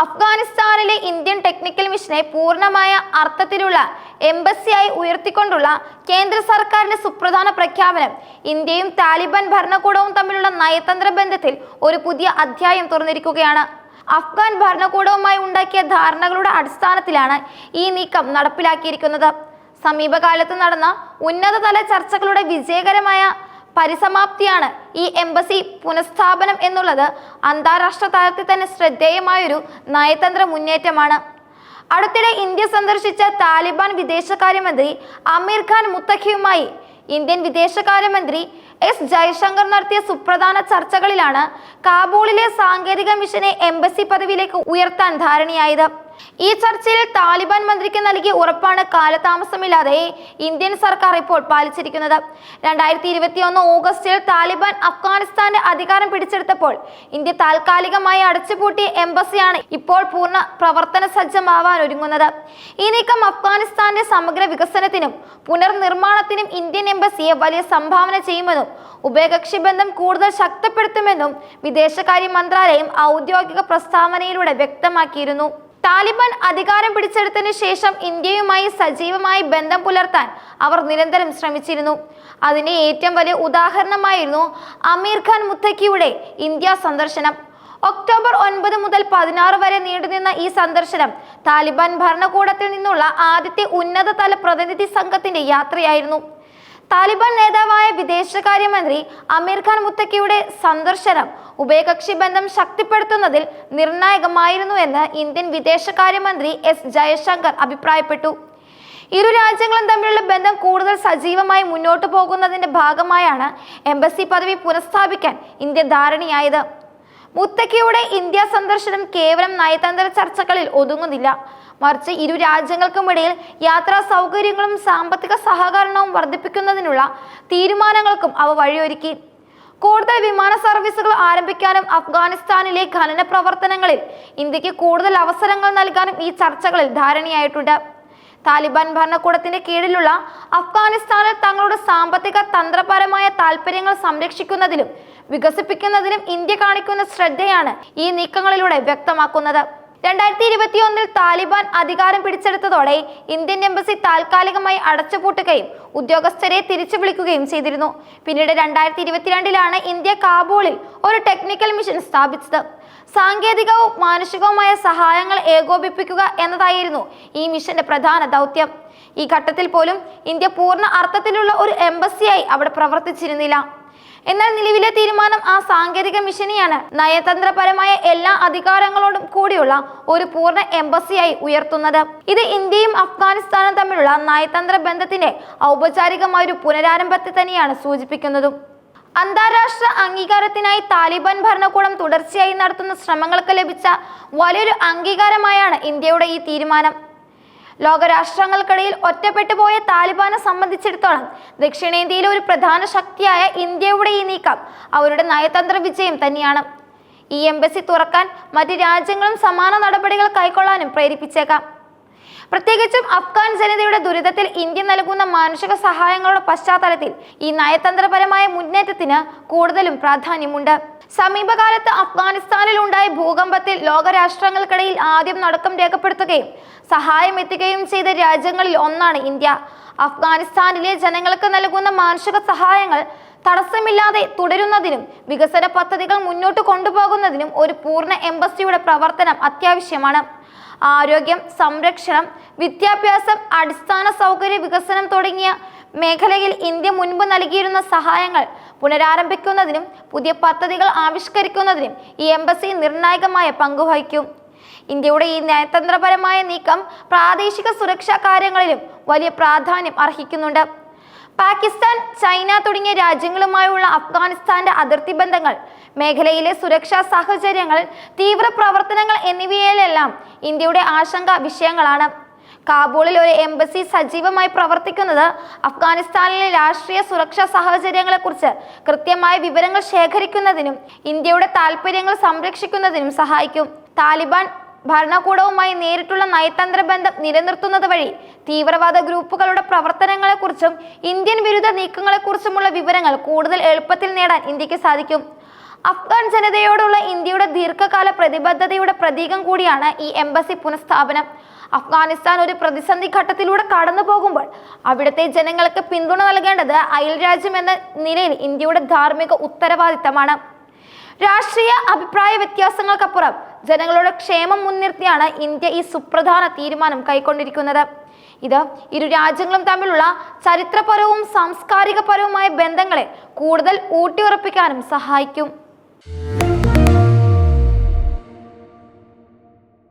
അഫ്ഗാനിസ്ഥാനിലെ Indian technical മിഷനെ പൂർണമായ അർത്ഥത്തിലുള്ള എംബസിയായി ഉയർത്തിക്കൊണ്ടുള്ള കേന്ദ്ര സർക്കാരിന്റെ സുപ്രധാന പ്രഖ്യാപനം. ഇന്ത്യയും താലിബാൻ ഭരണകൂടവും തമ്മിലുള്ള നയതന്ത്ര ബന്ധത്തിൽ ഒരു പുതിയ അധ്യായം തുറന്നിരിക്കുകയാണ്. അഫ്ഗാൻ ഭരണകൂടവുമായി ഉണ്ടാക്കിയ ധാരണകളുടെ അടിസ്ഥാനത്തിലാണ് ഈ നീക്കം നടപ്പിലാക്കിയിരിക്കുന്നത്. സമീപകാലത്ത് നടന്ന ഉന്നതതല ചർച്ചകളുടെ വിജയകരമായ പരിസമാപ്തിയാണ് ഈ എംബസി പുനഃസ്ഥാപനം എന്നുള്ളത് അന്താരാഷ്ട്ര തലത്തിൽ തന്നെ ശ്രദ്ധേയമായൊരു നയതന്ത്ര മുന്നേറ്റമാണ്. അടുത്തിടെ ഇന്ത്യ സന്ദർശിച്ച താലിബാൻ വിദേശകാര്യമന്ത്രി അമീർ ഖാൻ മുത്തഖിയുമായി ഇന്ത്യൻ വിദേശകാര്യമന്ത്രി എസ് ജയശങ്കർ നടത്തിയ സുപ്രധാന ചർച്ചകളിലാണ് കാബൂളിലെ സാങ്കേതിക മിഷനെ എംബസി പദവിയിലേക്ക് ഉയർത്താൻ ധാരണയായത്. ഈ ചർച്ചയിൽ താലിബാൻ മന്ത്രിക്ക് നൽകിയ ഉറപ്പാണ് കാലതാമസമില്ലാതെ ഇന്ത്യൻ സർക്കാർ ഇപ്പോൾ പാലിച്ചിരിക്കുന്നത്. രണ്ടായിരത്തി ഇരുപത്തി ഒന്ന് ഓഗസ്റ്റിൽ താലിബാൻ അഫ്ഗാനിസ്ഥാന്റെ അധികാരം പിടിച്ചെടുത്തപ്പോൾ ഇന്ത്യ താൽക്കാലികമായി അടച്ചുപൂട്ടിയ എംബസിയാണ് ഇപ്പോൾ പൂർണ പ്രവർത്തന സജ്ജമാവാൻ ഒരുങ്ങുന്നത്. ഈ നീക്കം അഫ്ഗാനിസ്ഥാന്റെ സമഗ്ര വികസനത്തിനും പുനർനിർമ്മാണത്തിനും ഇന്ത്യൻ എംബസിയെ വലിയ സംഭാവന ചെയ്യുമെന്നും ഉഭയകക്ഷി ബന്ധം കൂടുതൽ ശക്തിപ്പെടുത്തുമെന്നും വിദേശകാര്യ മന്ത്രാലയം ഔദ്യോഗിക പ്രസ്താവനയിലൂടെ വ്യക്തമാക്കിയിരുന്നു. താലിബാൻ അധികാരം പിടിച്ചെടുത്തതിനു ശേഷം ഇന്ത്യയുമായി സജീവമായി ബന്ധം പുലർത്താൻ അവർ നിരന്തരം ശ്രമിച്ചിരുന്നു. അതിന്റെ ഏറ്റവും വലിയ ഉദാഹരണമായിരുന്നു അമീർ ഖാൻ മുത്തക്കിയുടെ ഇന്ത്യ സന്ദർശനം. ഒക്ടോബർ ഒൻപത് മുതൽ പതിനാറ് വരെ നീണ്ടുനിന്ന ഈ സന്ദർശനം താലിബാൻ ഭരണകൂടത്തിൽ നിന്നുള്ള ആദ്യത്തെ ഉന്നതതല പ്രതിനിധി സംഘത്തിന്റെ യാത്രയായിരുന്നു. താലിബാൻ നേതാവായ വിദേശകാര്യമന്ത്രി അമീർ ഖാൻ മുത്തക്കിയുടെ സന്ദർശനം ഉഭയകക്ഷി ബന്ധം ശക്തിപ്പെടുത്തുന്നതിൽ നിർണായകമായിരുന്നു എന്ന് ഇന്ത്യൻ വിദേശകാര്യമന്ത്രി എസ് ജയശങ്കർ അഭിപ്രായപ്പെട്ടു. ഇരു രാജ്യങ്ങളും തമ്മിലുള്ള ബന്ധം കൂടുതൽ സജീവമായി മുന്നോട്ടു പോകുന്നതിന്റെ ഭാഗമായാണ് എംബസി പദവി പുനഃസ്ഥാപിക്കാൻ ഇന്ത്യ ധാരണയായത്. മുത്തക്കിയുടെ ഇന്ത്യ സന്ദർശനം കേവലം നയതന്ത്ര ചർച്ചകളിൽ ഒതുങ്ങുന്നില്ല. മറിച്ച് ഇരു രാജ്യങ്ങൾക്കുമിടയിൽ യാത്രാ സൗകര്യങ്ങളും സാമ്പത്തിക സഹകരണവും വർദ്ധിപ്പിക്കുന്നതിനുള്ള തീരുമാനങ്ങൾക്കും അവ വഴിയൊരുക്കി. കൂടുതൽ വിമാന സർവീസുകൾ ആരംഭിക്കാനും അഫ്ഗാനിസ്ഥാനിലെ ഖനന പ്രവർത്തനങ്ങളിൽ ഇന്ത്യയ്ക്ക് കൂടുതൽ അവസരങ്ങൾ നൽകാനും ഈ ചർച്ചകളിൽ ധാരണയായിട്ടുണ്ട്. താലിബാൻ ഭരണകൂടത്തിന്റെ കീഴിലുള്ള അഫ്ഗാനിസ്ഥാനിൽ തങ്ങളുടെ സാമ്പത്തിക തന്ത്രപരമായ താൽപര്യങ്ങൾ സംരക്ഷിക്കുന്നതിലും വികസിപ്പിക്കുന്നതിലും ഇന്ത്യ കാണിക്കുന്ന ശ്രദ്ധയാണ് ഈ നീക്കങ്ങളിലൂടെ വ്യക്തമാക്കുന്നത്. രണ്ടായിരത്തി ഇരുപത്തിയൊന്നിൽ താലിബാൻ അധികാരം പിടിച്ചെടുത്തതോടെ ഇന്ത്യൻ എംബസി താൽക്കാലികമായി അടച്ചുപൂട്ടുകയും ഉദ്യോഗസ്ഥരെ തിരിച്ചു വിളിക്കുകയും ചെയ്തിരുന്നു. പിന്നീട് രണ്ടായിരത്തി ഇരുപത്തിരണ്ടിലാണ് ഇന്ത്യ കാബൂളിൽ ഒരു ടെക്നിക്കൽ മിഷൻ സ്ഥാപിച്ചത്. സാങ്കേതികവും മാനുഷികവുമായ സഹായങ്ങൾ ഏകോപിപ്പിക്കുക എന്നതായിരുന്നു ഈ മിഷന്റെ പ്രധാന ദൗത്യം. ഈ ഘട്ടത്തിൽ പോലും ഇന്ത്യ പൂർണ അർത്ഥത്തിലുള്ള ഒരു എംബസിയായി അവിടെ പ്രവർത്തിച്ചിരുന്നില്ല. എന്നാൽ നിലവിലെ തീരുമാനം ആ സാങ്കേതിക മിഷനെയാണ്. നയതന്ത്രപരമായ എല്ലാ അധികാരങ്ങളോടും കൂടിയുള്ള ഒരു പൂർണ എംബസിയായി ഉയർത്തുന്നത്. ഇത് ഇന്ത്യയും അഫ്ഗാനിസ്ഥാനും തമ്മിലുള്ള നയതന്ത്ര ബന്ധത്തിന്റെ ഔപചാരികമായ ഒരു പുനരാരംഭത്തെ തന്നെയാണ് സൂചിപ്പിക്കുന്നതും. അന്താരാഷ്ട്ര അംഗീകാരത്തിനായി താലിബാൻ ഭരണകൂടം തുടർച്ചയായി നടത്തുന്ന ശ്രമങ്ങൾക്ക് ലഭിച്ച വലിയൊരു അംഗീകാരമായാണ് ഇന്ത്യയുടെ ഈ തീരുമാനം. ലോകരാഷ്ട്രങ്ങൾക്കിടയിൽ ഒറ്റപ്പെട്ടു പോയ താലിബാനെ സംബന്ധിച്ചിടത്തോളം ദക്ഷിണേന്ത്യയിലെ ഒരു പ്രധാന ശക്തിയായ ഇന്ത്യയുടെ ഈ നീക്കം അവരുടെ നയതന്ത്ര വിജയം തന്നെയാണ്. ഈ എംബസി തുറക്കാൻ മറ്റ് രാജ്യങ്ങളും സമാന നടപടികൾ കൈക്കൊള്ളാനും പ്രേരിപ്പിച്ചേക്കാം. പ്രത്യേകിച്ചും അഫ്ഗാൻ ജനതയുടെ ദുരിതത്തിൽ ഇന്ത്യ നൽകുന്ന മാനുഷിക സഹായങ്ങളുടെ പശ്ചാത്തലത്തിൽ ഈ നയതന്ത്രപരമായ മുന്നേറ്റത്തിന് കൂടുതലും പ്രാധാന്യമുണ്ട്. സമീപകാലത്ത് അഫ്ഗാനിസ്ഥാനിൽ ഉണ്ടായ ഭൂകമ്പത്തിൽ ലോകരാഷ്ട്രങ്ങൾക്കിടയിൽ ആദ്യം നടക്കം രേഖപ്പെടുത്തുകയും സഹായം എത്തുകയും ചെയ്ത രാജ്യങ്ങളിൽ ഒന്നാണ് ഇന്ത്യ. അഫ്ഗാനിസ്ഥാനിലെ ജനങ്ങൾക്ക് നൽകുന്ന മാനുഷിക സഹായങ്ങൾ തടസ്സമില്ലാതെ തുടരുന്നതിനും വികസന പദ്ധതികൾ മുന്നോട്ട് കൊണ്ടുപോകുന്നതിനും ഒരു പൂർണ എംബസിയുടെ പ്രവർത്തനം അത്യാവശ്യമാണ്. ആരോഗ്യം സംരക്ഷണം വിദ്യാഭ്യാസം അടിസ്ഥാന സൗകര്യ വികസനം തുടങ്ങിയ മേഖലയിൽ ഇന്ത്യ മുൻപ് നൽകിയിരുന്ന സഹായങ്ങൾ പുനരാരംഭിക്കുന്നതിനും പുതിയ പദ്ധതികൾ ആവിഷ്കരിക്കുന്നതിനും ഈ എംബസി നിർണായകമായ പങ്കുവഹിക്കും ഇന്ത്യയുടെ ഈ നയതന്ത്രപരമായ നീക്കം പ്രാദേശിക സുരക്ഷാ കാര്യങ്ങളിലും വലിയ പ്രാധാന്യം അർഹിക്കുന്നുണ്ട്. പാകിസ്ഥാൻ ചൈന തുടങ്ങിയ രാജ്യങ്ങളുമായുള്ള അഫ്ഗാനിസ്ഥാന്റെ അതിർത്തി ബന്ധങ്ങൾ മേഖലയിലെ സുരക്ഷാ സാഹചര്യങ്ങൾ തീവ്ര പ്രവർത്തനങ്ങൾ എന്നിവയിലെല്ലാം ഇന്ത്യയുടെ ആശങ്ക വിഷയങ്ങളാണ്. കാബൂളിൽ ഒരു എംബസി സജീവമായി പ്രവർത്തിക്കുന്നത് അഫ്ഗാനിസ്ഥാനിലെ രാഷ്ട്രീയ സുരക്ഷാ സാഹചര്യങ്ങളെക്കുറിച്ച് കൃത്യമായ വിവരങ്ങൾ ശേഖരിക്കുന്നതിനും ഇന്ത്യയുടെ താൽപ്പര്യങ്ങൾ സംരക്ഷിക്കുന്നതിനും സഹായിക്കും. താലിബാൻ ഭരണകൂടവുമായി നേരിട്ടുള്ള നയതന്ത്ര ബന്ധം നിലനിർത്തുന്നത് വഴി തീവ്രവാദ ഗ്രൂപ്പുകളുടെ പ്രവർത്തനങ്ങളെക്കുറിച്ചും ഇന്ത്യൻ വിരുദ്ധ നീക്കങ്ങളെക്കുറിച്ചുമുള്ള വിവരങ്ങൾ കൂടുതൽ എളുപ്പത്തിൽ നേടാൻ ഇന്ത്യയ്ക്ക് സാധിക്കും. അഫ്ഗാൻ ജനതയോടുള്ള ഇന്ത്യയുടെ ദീർഘകാല പ്രതിബദ്ധതയുടെ പ്രതീകം കൂടിയാണ് ഈ എംബസി പുനഃസ്ഥാപനം. അഫ്ഗാനിസ്ഥാൻ ഒരു പ്രതിസന്ധി ഘട്ടത്തിലൂടെ കടന്നു പോകുമ്പോൾ അവിടുത്തെ ജനങ്ങൾക്ക് പിന്തുണ നൽകേണ്ടത് അയൽരാജ്യം എന്ന നിലയിൽ ഇന്ത്യയുടെ ധാർമ്മിക ഉത്തരവാദിത്തമാണ്. രാഷ്ട്രീയ അഭിപ്രായ വ്യത്യാസങ്ങൾക്കപ്പുറം ജനങ്ങളുടെ ക്ഷേമം മുൻനിർത്തിയാണ് ഇന്ത്യ ഈ സുപ്രധാന തീരുമാനം കൈക്കൊണ്ടിരിക്കുന്നത്. ഇത് ഇരു രാജ്യങ്ങളും തമ്മിലുള്ള ചരിത്രപരവും സാംസ്കാരികപരവുമായ ബന്ധങ്ങളെ കൂടുതൽ ഊട്ടിയുറപ്പിക്കാനും സഹായിക്കും.